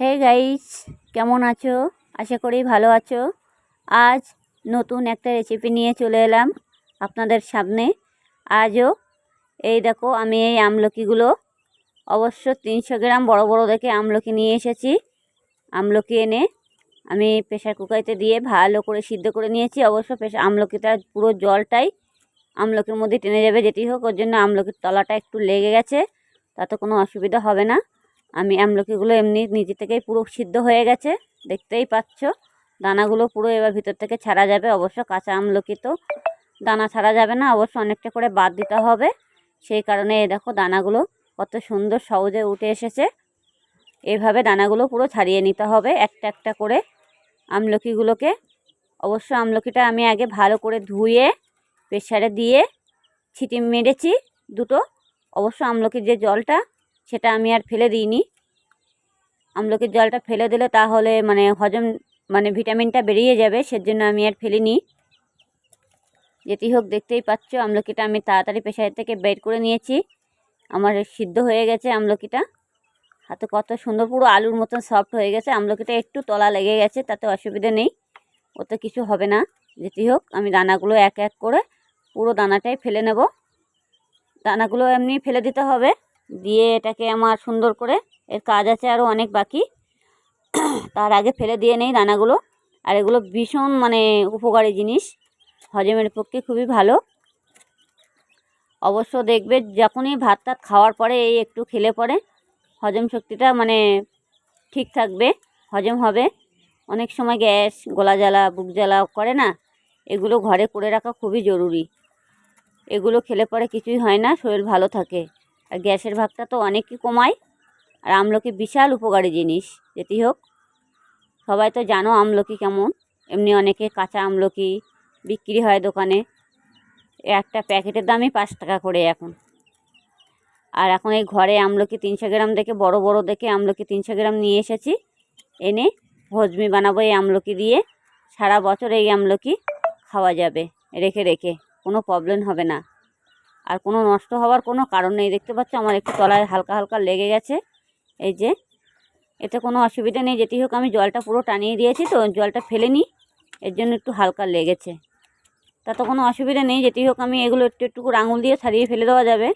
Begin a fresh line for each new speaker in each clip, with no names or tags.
Hey guys কেমন আছো? আশা করি ভালো আছো। আজ নতুন একটা রেসিপি নিয়ে চলে এলাম আপনাদের সামনে। আজও এই দেখো, আমি এই আমলকিগুলো অবশ্য তিনশো গ্রাম বড় বড় দেখে আমলকি নিয়ে এসেছি। আমলকি এনে আমি প্রেশার কুকারিতে দিয়ে ভালো করে সিদ্ধ করে নিয়েছি। অবশ্য প্রেশার আমলকিটা পুরো জলটাই আমলকির মধ্যে টেনে যাবে যেটি হোক, ওর জন্য আমলকির তলাটা একটু লেগে গেছে, তাতে কোনো অসুবিধা হবে না। আমি আমলকিগুলো এমনি নিজে থেকেই পুরো সিদ্ধ হয়ে গেছে, দেখতেই পাচ্ছ। দানাগুলো পুরো এবার ভিতর থেকে ছাড়া যাবে, অবশ্য কাঁচা আমলকি তো। দানা ছাড়া যাবে না, অবশ্য অনেকটা করে বাদ দিতে হবে। সেই কারণে এই দেখো দানাগুলো কত সুন্দর সহজে উঠে এসেছে। এইভাবে দানাগুলো পুরো ছাড়িয়ে নিতে হবে, একটা একটা করে আমলকিগুলোকে। অবশ্য আমলকিটা আমি আগে ভালো করে ধুয়ে প্রেশারে দিয়ে ছিটি মেরেছি দুটো। অবশ্য আমলকির যে জলটা সেটা আমি আর ফেলে দিইনি। আমলকির জলটা ফেলে দিলে তাহলে মানে হজম মানে ভিটামিনটা বেরিয়ে যাবে, সেজন্য আমি আর ফেলিনি। যেটি হোক, দেখতেই পাচ্ছ, আমলকিটা আমি তাড়াতাড়ি প্রেশার থেকে বের করে নিয়েছি। আমার সিদ্ধ হয়ে গেছে আমলকিটা। হাতে কত সুন্দর পুরো আলুর মতন সফট হয়ে গেছে। আমলকিটা একটু তলা লেগে গেছে, তাতে অসুবিধা নেই। ওতে কিছু হবে না। যেটি হোক, আমি দানাগুলো এক এক করে পুরো দানাটাই ফেলে নেব। দানাগুলো এমনি ফেলে দিতে হবে। দিয়ে এটাকে আমার সুন্দর করে, এর কাজ আছে আরও অনেক বাকি। তার আগে ফেলে দিয়ে নেই দানাগুলো। আর এগুলো ভীষণ মানে উপকারী জিনিস। হজমের পক্ষে খুবই ভালো। অবশ্য দেখবে যখনই ভাত টাত খাওয়ার পরে এই একটু খেলে পরে হজম শক্তিটা মানে ঠিক থাকবে, হজম হবে। অনেক সময় গ্যাস, গলা জ্বালা, বুক জ্বালা করে না, এগুলো ঘরে করে রাখা খুবই জরুরি। এগুলো খেলে পরে কিছুই হয় না, শরীর ভালো থাকে। আর গ্যাসের ভাগটা তো অনেকই কমায়। আর আমলকি বিশাল উপকারী জিনিস, যেটি হোক। সবাই তো জানো আমলকি কেমন। এমনি অনেকে কাঁচা আমলকি বিক্রি হয় দোকানে। একটা প্যাকেটের দামই পাঁচ টাকা করে এখন। আর এখন এই ঘরে আমলকি তিনশো গ্রাম দেখে, বড় বড় দেখে আমলকি তিনশো গ্রাম নিয়ে এসেছি। এনে ভজমি বানাবো এই আমলকি দিয়ে। সারা বছর এই আমলকি খাওয়া যাবে। রেখে রেখে। কোনো প্রবলেম হবে না। আর কোনো নষ্ট হওয়ার কোনো কারণ নেই। দেখতে পাচ্ছ আমার একটু তলায় হালকা হালকা লেগে গেছে। এই যে, এতে কোনো অসুবিধা নেই। যেটি হোক আমি জলটা পুরো টানিয়ে দিয়েছি তো, জলটা ফেলে নিই। এর জন্য একটু হালকা লেগেছে। তাতে কোনো অসুবিধা নেই। যেটি হোক আমি এগুলো একটু একটু আঙুল দিয়ে ছাড়িয়ে ফেলে দেওয়া যাবে।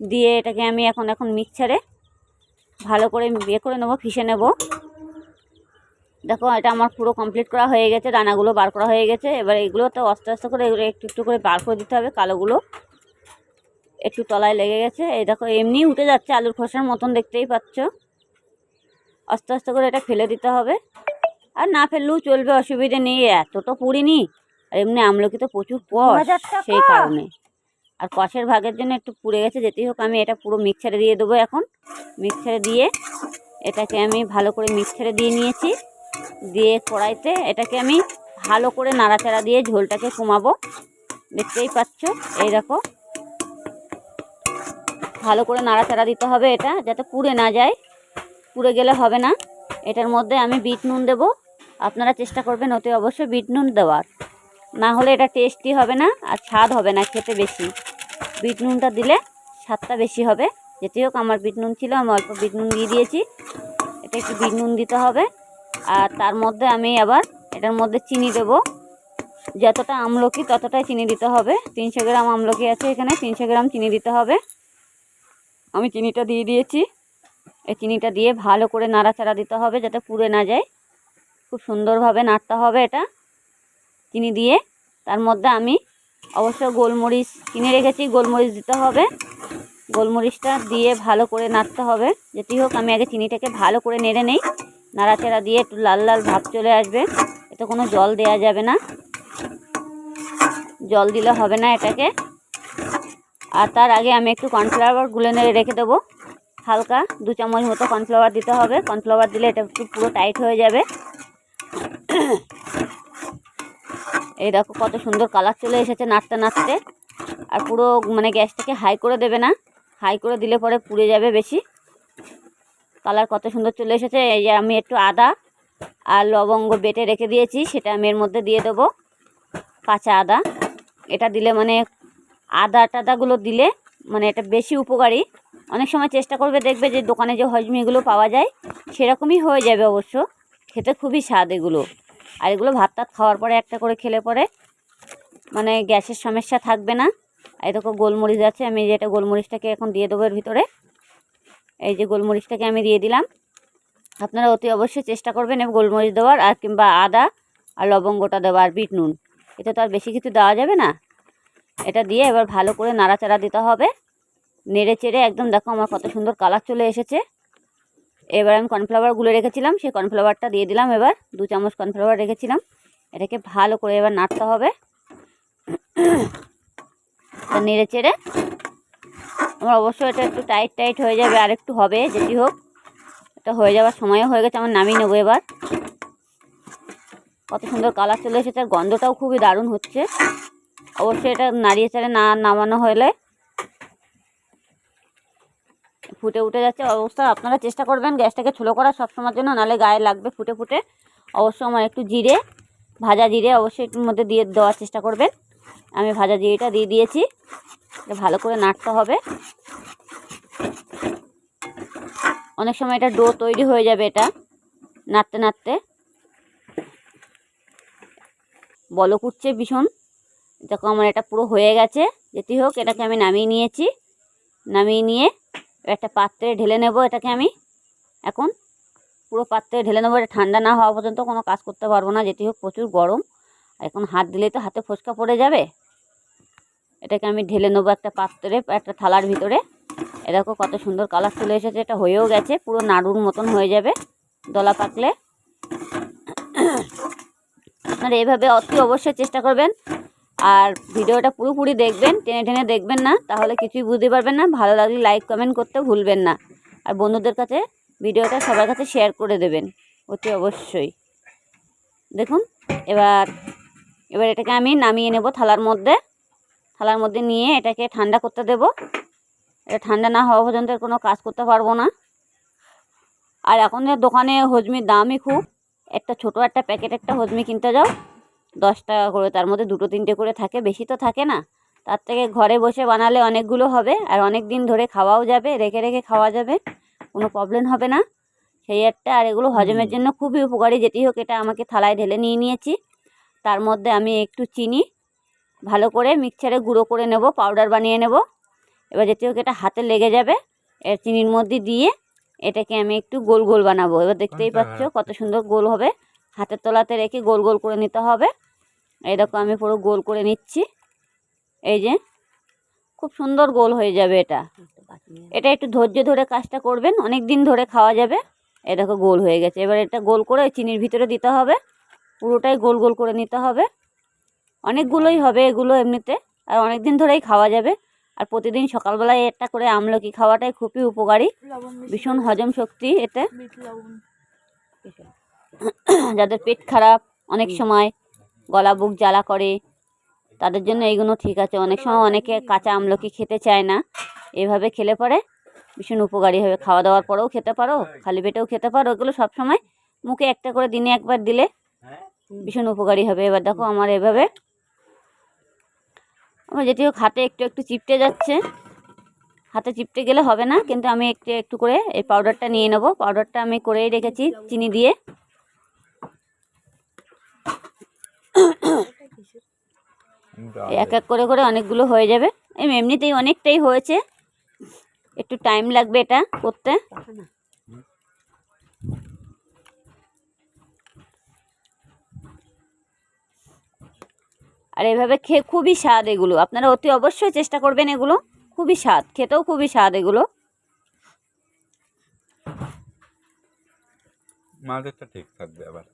দিয়ে এটাকে আমি এখন এখন মিক্সারে ভালো করে বিয়ে করে নেব ফিসে নেব। দেখো, এটা আমার পুরো কমপ্লিট করা হয়ে গেছে। দানাগুলো বার করা হয়ে গেছে। এবার এগুলো তো আস্তে আস্তে করে এগুলো একটু একটু করে বার করে দিতে হবে। কালোগুলো একটু তলায় লেগে গেছে। এই দেখো এমনি উঠে যাচ্ছে আলুর খোসার মতন দেখতেই পাচ্ছ। আস্তে আস্তে করে এটা ফেলে দিতে হবে। আর না ফেললেও চলবে অসুবিধে নেই এত তো পুড়িনি। আর এমনি আমলকি তো প্রচুর কষ সেই কারণে। আর কষের ভাগের জন্য একটু পুড়ে গেছে যেতেই হোক আমি এটা পুরো মিক্সারে দিয়ে দেবো এখন। মিক্সারে দিয়ে এটাকে আমি ভালো করে মিক্সারে দিয়ে নিয়েছি। দিয়ে কড়াইতে এটাকে আমি ভালো করে নাড়াচাড়া দিয়ে ঝোলটাকে কমাবো। দেখতেই পাচ্ছ এই দেখো। ভালো করে নাড়াচাড়া দিতে হবে এটা, যাতে পুড়ে না যায়। পুড়ে গেলে হবে না। এটার মধ্যে আমি বিট নুন দেবো। আপনারা চেষ্টা করবেন ওতে অবশ্যই বিট নুন দেওয়ার। না হলে এটা টেস্টি হবে না আর স্বাদ হবে না খেতে বেশি। বিট নুনটা দিলে স্বাদটা বেশি হবে। যেটি হোক, আমার বিট নুন ছিল, আমি অল্প বিট নুন দিয়ে দিয়েছি। এটা একটু বিট নুন দিতে হবে। আর তার মধ্যে আমি আবার এটার মধ্যে চিনি দেবো। যতটা আমলকি, ততটাই চিনি দিতে হবে। তিনশো গ্রাম আমলকি আছে এখানে, তিনশো গ্রাম চিনি দিতে হবে। আমি চিনিটা দিয়ে দিয়েছি। এই চিনিটা দিয়ে ভালো করে নাড়াচাড়া দিতে হবে যাতে পুড়ে না যায়। খুব সুন্দরভাবে নাড়তে হবে এটা। চিনি দিয়ে তার মধ্যে আমি অবশ্য গোলমরিচ কিনে রেখেছি, গোলমরিচ দিতে হবে। গোলমরিচটা দিয়ে ভালো করে নাড়তে হবে। যেটি হোক, আমি আগে চিনিটাকে ভালো করে নেড়ে নেই। নাড়াচাড়া দিয়ে একটু লাল লাল ভাব চলে আসবে। এতে কোনো জল দেয়া যাবে না। জল দিলে হবে না এটাকে। আর তার আগে আমি একটু কর্নফ্লাওয়ার গুলে নেড়ে রেখে দেবো। হালকা দু চামচ মতো কর্নফ্লাওয়ার দিতে হবে। কর্নফ্লাওয়ার দিলে এটা একটু পুরো টাইট হয়ে যাবে। এই দেখো কত সুন্দর কালার চলে এসেছে নাড়তে নাড়তে। আর পুরো মানে গ্যাসটাকে হাই করে দেবে না। হাই করে দিলে পরে পুড়ে যাবে বেশি। কালার কত সুন্দর চলে এসেছে। এই যে আমি একটু আদা আর লবঙ্গ বেটে রেখে দিয়েছি, সেটা আমি এর মধ্যে দিয়ে দেবো। কাঁচা আদা। এটা দিলে মানে আদা টাদাগুলো দিলে মানে এটা বেশি উপকারী। অনেক সময় চেষ্টা করবে, দেখবে যে দোকানে যে হজমিগুলো পাওয়া যায়, সেরকমই হয়ে যাবে অবশ্য। খেতে খুবই স্বাদ এগুলো। আর এগুলো ভাত টাত খাওয়ার পরে একটা করে খেলে পরে মানে গ্যাসের সমস্যা থাকবে না। আর এরকম গোলমরিচ আছে, আমি যেটা গোলমরিচটাকে এখন দিয়ে দেবো এর ভিতরে। এই যে গোলমরিচটাকে আমি দিয়ে দিলাম। আপনারা অতি অবশ্যই চেষ্টা করবেন গোলমরিচ দেওয়ার, আর কিংবা আদা আর লবঙ্গটা দেওয়া, আর বিট নুন। এটা তো আর বেশি কিছু দেওয়া যাবে না। এটা দিয়ে এবার ভালো করে নাড়াচাড়া দিতে হবে। নেড়ে চেড়ে একদম দেখো আমার কত সুন্দর কালার চলে এসেছে। এবার আমি কর্নফ্লাওয়ার গুলে রেখেছিলাম, সেই কর্নফ্লাওয়ারটা দিয়ে দিলাম এবার। দু চামচ কর্নফ্লাওয়ার রেখেছিলাম। এটাকে ভালো করে এবার নাড়তে হবে। নেড়ে চেড়ে আমার অবশ্যই এটা একটু টাইট টাইট হয়ে যাবে, আর একটু হবে, যেটি হোক। এটা হয়ে যাওয়ার সময়ও হয়ে গেছে, আমার নামিয়ে নেব এবার। কত সুন্দর কালার চলে এসেছে, আর গন্ধটাও খুবই দারুণ হচ্ছে। অবশ্যই এটা নাড়িয়ে চাড়ে না নামানো হলে ফুটে উঠে যাচ্ছে অবস্থা। আপনারা চেষ্টা করবেন গ্যাসটাকে ছোলো করা সবসময়ের জন্য নাহলে গায়ে লাগবে ফুটে ফুটে। অবশ্যই আমার একটু জিরে, ভাজা জিরে অবশ্যই একটুর মধ্যে দিয়ে দেওয়ার চেষ্টা করবেন। আমি ভাজা জিরেটা দিয়ে দিয়েছি ভালো করে নাড়তে হবে। অনেক সময় এটা ডো তৈরি হয়ে যাবে এটা, নাড়তে নাড়তে। বলক উঠছে ভীষণ। দেখো আমার এটা পুরো হয়ে গেছে। যেটি হোক, এটাকে আমি নামিয়ে নিয়েছি। নামিয়ে নিয়ে একটা পাত্রে ঢেলে নেব এটাকে আমি। এখন পুরো পাত্রে ঢেলে নেব, এটা ঠান্ডা না হওয়া পর্যন্ত কোনো কাজ করতে পারব না। যেটি হোক, প্রচুর গরম। এখন হাত দিলেই তো হাতে ফোসকা পড়ে যাবে। এটাকে আমি ঢেলে নেব একটা পাত্রে, একটা থালার ভিতরে। এরকম কত সুন্দর কালার চলে এসেছে, এটা হয়েও গেছে। পুরো নাড়ুর মতন হয়ে যাবে দলা পাকলে। আপনারা এভাবে অতি অবশ্যই চেষ্টা করবেন। আর ভিডিওটা পুরোপুরি দেখবেন, টেনে টেনে দেখবেন না, তাহলে কিছুই বুঝতে পারবেন না। ভালো লাগলে লাইক কমেন্ট করতে ভুলবেন না। আর বন্ধুদের কাছে ভিডিওটা সবার কাছে শেয়ার করে দেবেন, অতি অবশ্যই। দেখুন, এবার এবার এটাকে আমি নামিয়ে নেব থালার মধ্যে। থালার মধ্যে নিয়ে এটাকে ঠান্ডা করতে দেব। এটা ঠান্ডা না হওয়া পর্যন্ত কোনো কাজ করতে পারব না। আর এখন দোকানে হজমির দামই খুব, একটা ছোট একটা প্যাকেট একটা হজমি কিনতে যাও। দশ টাকা করে তার মধ্যে দুটো তিনটে করে থাকে বেশি তো থাকে না। তার থেকে ঘরে বসে বানালে অনেকগুলো হবে আর অনেক দিন ধরে খাওয়াও যাবে রেখে রেখে খাওয়া যাবে কোনো প্রবলেম হবে না। সেই একটা আর এগুলো হজমের জন্য খুবই উপকারী যেটি হোক এটা আমাকে থালায় ঢেলে নিয়ে নিয়েছি। তার মধ্যে আমি একটু চিনি ভালো করে মিক্সারে গুঁড়ো করে নেব পাউডার বানিয়ে নেব। এবার যেটি হোক এটা হাতে লেগে যাবে এর চিনির মধ্যে দিয়ে এটাকে আমি একটু গোল গোল বানাবো। এবার দেখতেই পাচ্ছ কত সুন্দর গোল হবে। হাতের তলাতে রেখে গোল গোল করে নিতে হবে। এই দেখো আমি পুরো গোল করে নিচ্ছি। এই যে খুব সুন্দর গোল হয়ে যাবে এটা। এটা একটু ধৈর্য ধরে কাজটা করবেন অনেক দিন ধরে খাওয়া যাবে। এই দেখো গোল হয়ে গেছে। এবার এটা গোল করে চিনির ভিতরে দিতে হবে। পুরোটাই গোল গোল করে নিতে হবে। অনেকগুলোই হবে এগুলো এমনিতে আর অনেক দিন ধরেই খাওয়া যাবে। আর প্রতিদিন সকালবেলায় একটা করে আমলকি খাওয়াটাই খুবই উপকারী। ভীষণ হজম শক্তি এতে। যাদের পেট খারাপ অনেক সময় গলা বুক জ্বালা করে তাদের জন্য এইগুলো ঠিক আছে। অনেক সময় অনেকে কাঁচা আমলকি খেতে চায় না। এভাবে খেলে পরে ভীষণ উপকারী হবে। খাওয়া দাওয়ার পরেও খেতে পারো খালি পেটেও খেতে পারো। এগুলো সব সময় মুখে একটা করে দিনে একবার দিলে ভীষণ উপকারী হবে। এবার দেখো আমার এভাবে আমার যেটি হোক হাতে একটু একটু চিপটে যাচ্ছে। হাতে চিপটে গেলে হবে না কিন্তু আমি একটু একটু করে এই পাউডারটা নিয়ে নেব। পাউডারটা আমি করেই রেখেছি চিনি দিয়ে এই এক এক করে করে অনেকগুলো হয়ে যাবে। এমনিতেই অনেকটাই হয়েছে। একটু টাইম লাগবে এটা করতে। আর এভাবে খেয়ে খুবই স্বাদ এগুলো। আপনারা অতি অবশ্যই চেষ্টা করবেন এগুলো। খুবই স্বাদ, খেতেও খুবই স্বাদ এগুলো।
মাঝেরটা ঠিক থাকবে আবার।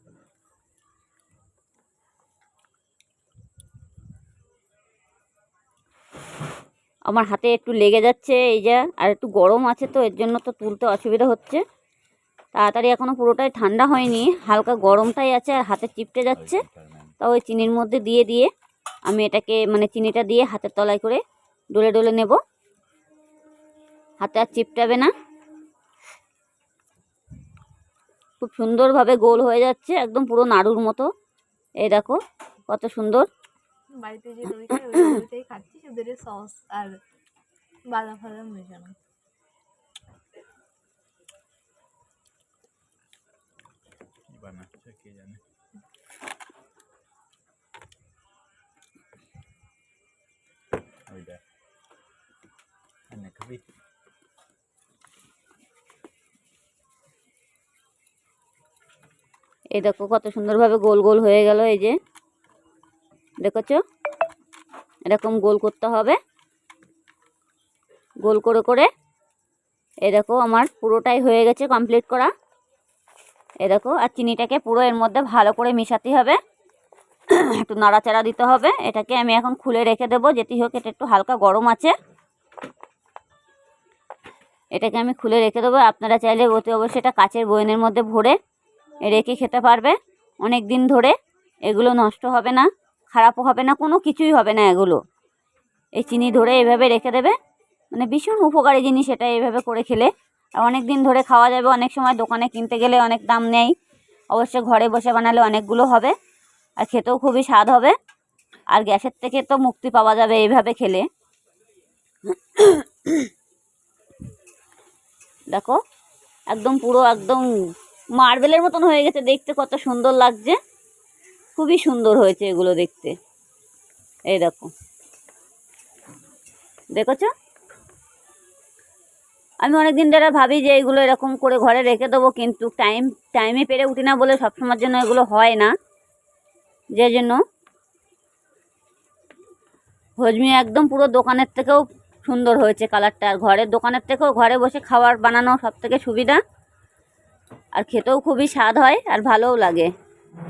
আমার হাতে একটু লেগে যাচ্ছে এই যে, আর একটু গরম আছে তো, এর জন্য তো তুলতে অসুবিধা হচ্ছে। তাড়াতাড়ি এখনও পুরোটাই ঠান্ডা হয়নি, হালকা গরমটাই আছে, আর হাতে চিপটে যাচ্ছে। তাও ওই চিনির মধ্যে দিয়ে দিয়ে আমি এটাকে মানে চিনিটা দিয়ে হাতের তলায় করে ডলে ডলে নেব। হাতে আর চিপটাবে না। খুব সুন্দরভাবে গোল হয়ে যাচ্ছে, একদম পুরো নাড়ুর মতো। এই দেখো, কত সুন্দর।
বাড়িতে যে খাচ্ছি। শুধু সস আর বাদাম ফাদাম মেশানো
বানাচ্ছে কে জানে? ওই এনে খাবি?
এই দেখো কত সুন্দরভাবে গোল গোল হয়ে গেল এই যে। দেখেছ? এরকম গোল করতে হবে। গোল করে করে এই দেখো আমার পুরোটাই হয়ে গেছে কমপ্লিট করা। এই দেখো, আর চিনিটাকে পুরো এর মধ্যে ভালো করে মেশাতে হবে। একটু নাড়াচাড়া দিতে হবে। এটাকে আমি এখন খুলে রেখে দেবো। যেটি হোক, এটা একটু হালকা গরম আছে। এটাকে আমি খুলে রেখে দেবো। আপনারা চাইলে অতি অবশ্যই এটা কাচের বয়নের মধ্যে ভরে রেখে খেতে পারবে। অনেক দিন ধরে এগুলো নষ্ট হবে না। খারাপও হবে না, কোনো কিছুই হবে না এগুলো। এই চিনি ধরে এভাবে রেখে দেবে। মানে ভীষণ উপকারী জিনিস এটা এইভাবে করে খেলে। আর অনেক দিন ধরে খাওয়া যাবে, অনেক সময় দোকানে কিনতে গেলে অনেক দাম নেই। অবশ্য ঘরে বসে বানালে অনেকগুলো হবে। আর খেতেও খুবই স্বাদ হবে। আর গ্যাসের থেকে তো মুক্তি পাওয়া যাবে এইভাবে খেলে। দেখো, একদম পুরো একদম মার্বেলের মতন হয়ে গেছে। দেখতে কত সুন্দর লাগছে। খুবই সুন্দর হয়েছে এগুলো দেখতে। এই দেখো। দেখেছ? আমি অনেক দিন ধরে ভাবি যে এগুলো এরকম করে ঘরে রেখে দেবো, কিন্তু টাইম, টাইমে পেরে উঠি না বলে সবসময়ের জন্য এগুলো হয় না। যে জন্য হজমি একদম পুরো দোকানের থেকেও সুন্দর হয়েছে কালারটা। আর ঘরের দোকানের থেকেও ঘরে বসে খাবার বানানো সব থেকে সুবিধা। আর খেতেও খুবই স্বাদ হয় আর ভালোও লাগে।